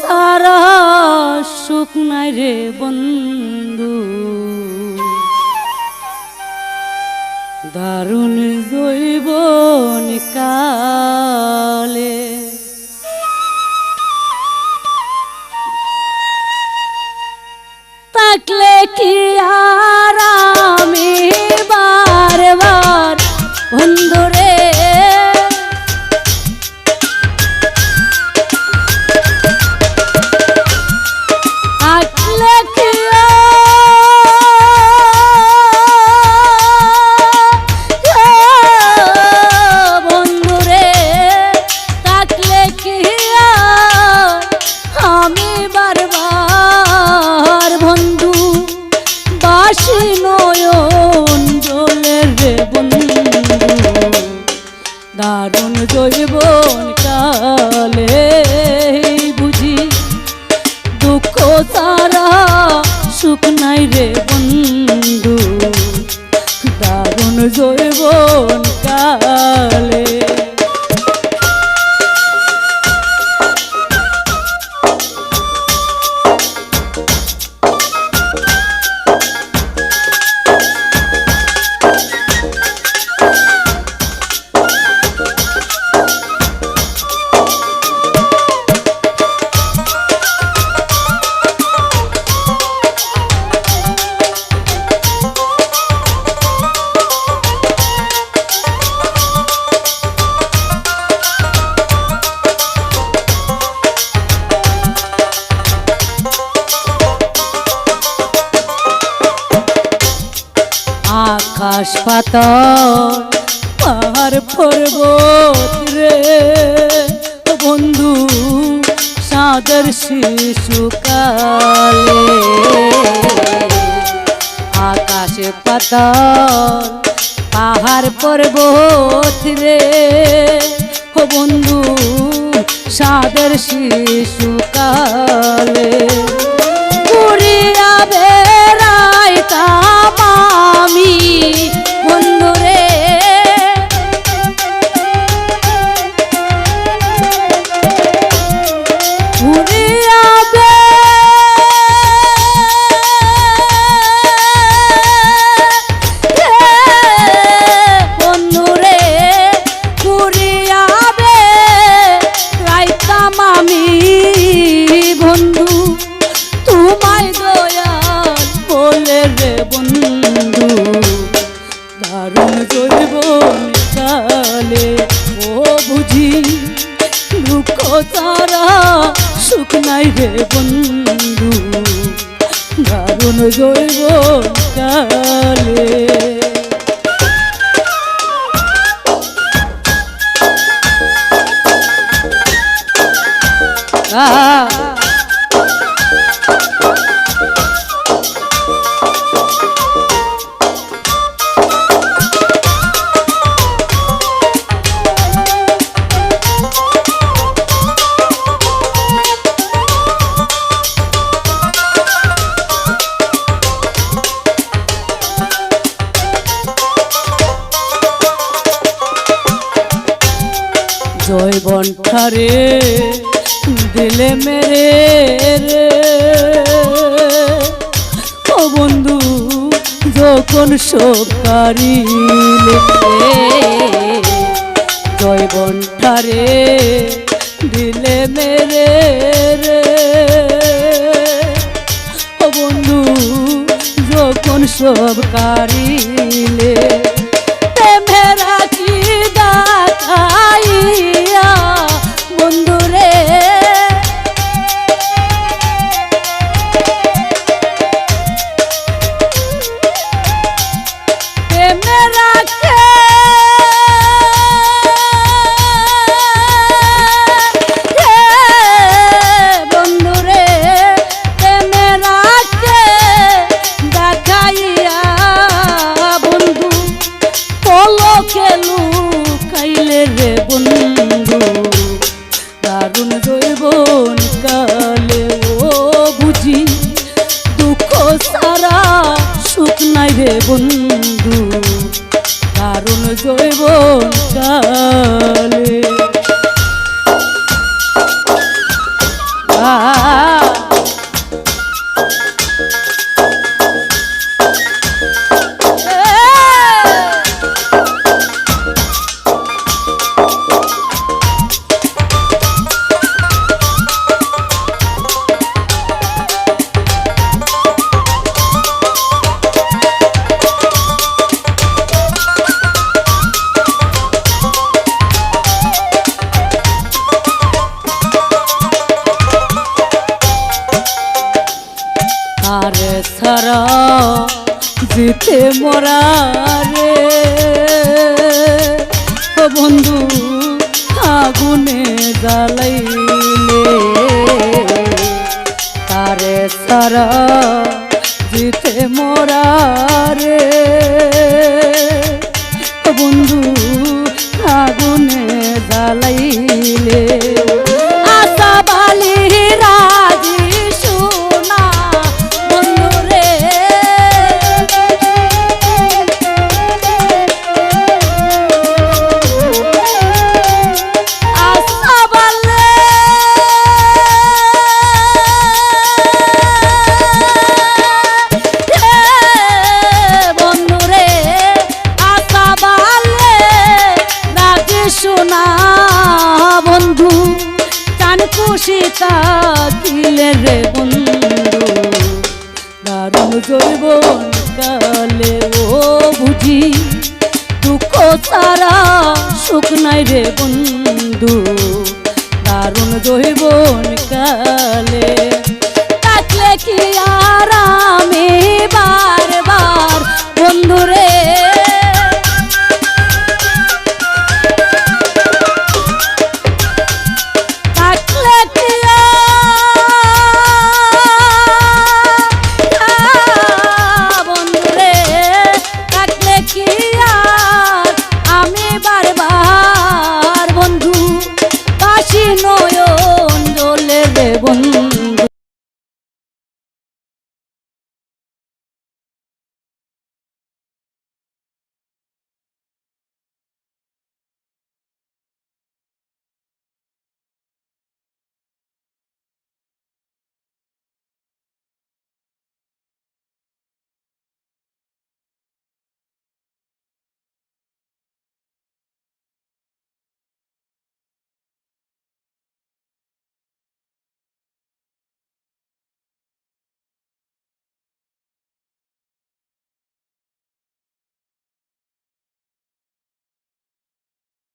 সারা সুখ নাই রে বন্ধু। দারুণ জৈব নিকালে তাকলে কি আর look সুখ নাই রে বন্ধু। আকাশ পাতাল পর্বত রে। বন্ধু সাদর শিশুকালে আকাশ পাতাল পাহাড় পর্বত রে। বন্ধু সাদর শিশুকালে ঘুরিয়া রে বন্ধু, দারুণ জৈব চালে। ও বুঝি দুঃখ তারা সুখ নাই রে বন্ধু, দারুণ জৈব বন্ঠারে দিলে মেরে রে। ও বন্ধু, যখন সকারিলে জয় বন্ঠারে দিলে মেরে রে। ও বন্ধু, যখন সব কারিলে মরা রে বন্ধু আগুনে জ্বালাইলে তারে সারা জিতে মরা রে সীতা দিলে রে বন্ধু, দারুণ জৈব কালে ও বুঝি, দুঃখ সারা সুখ নাই রে বন্ধু, দারুণ জৈব কালে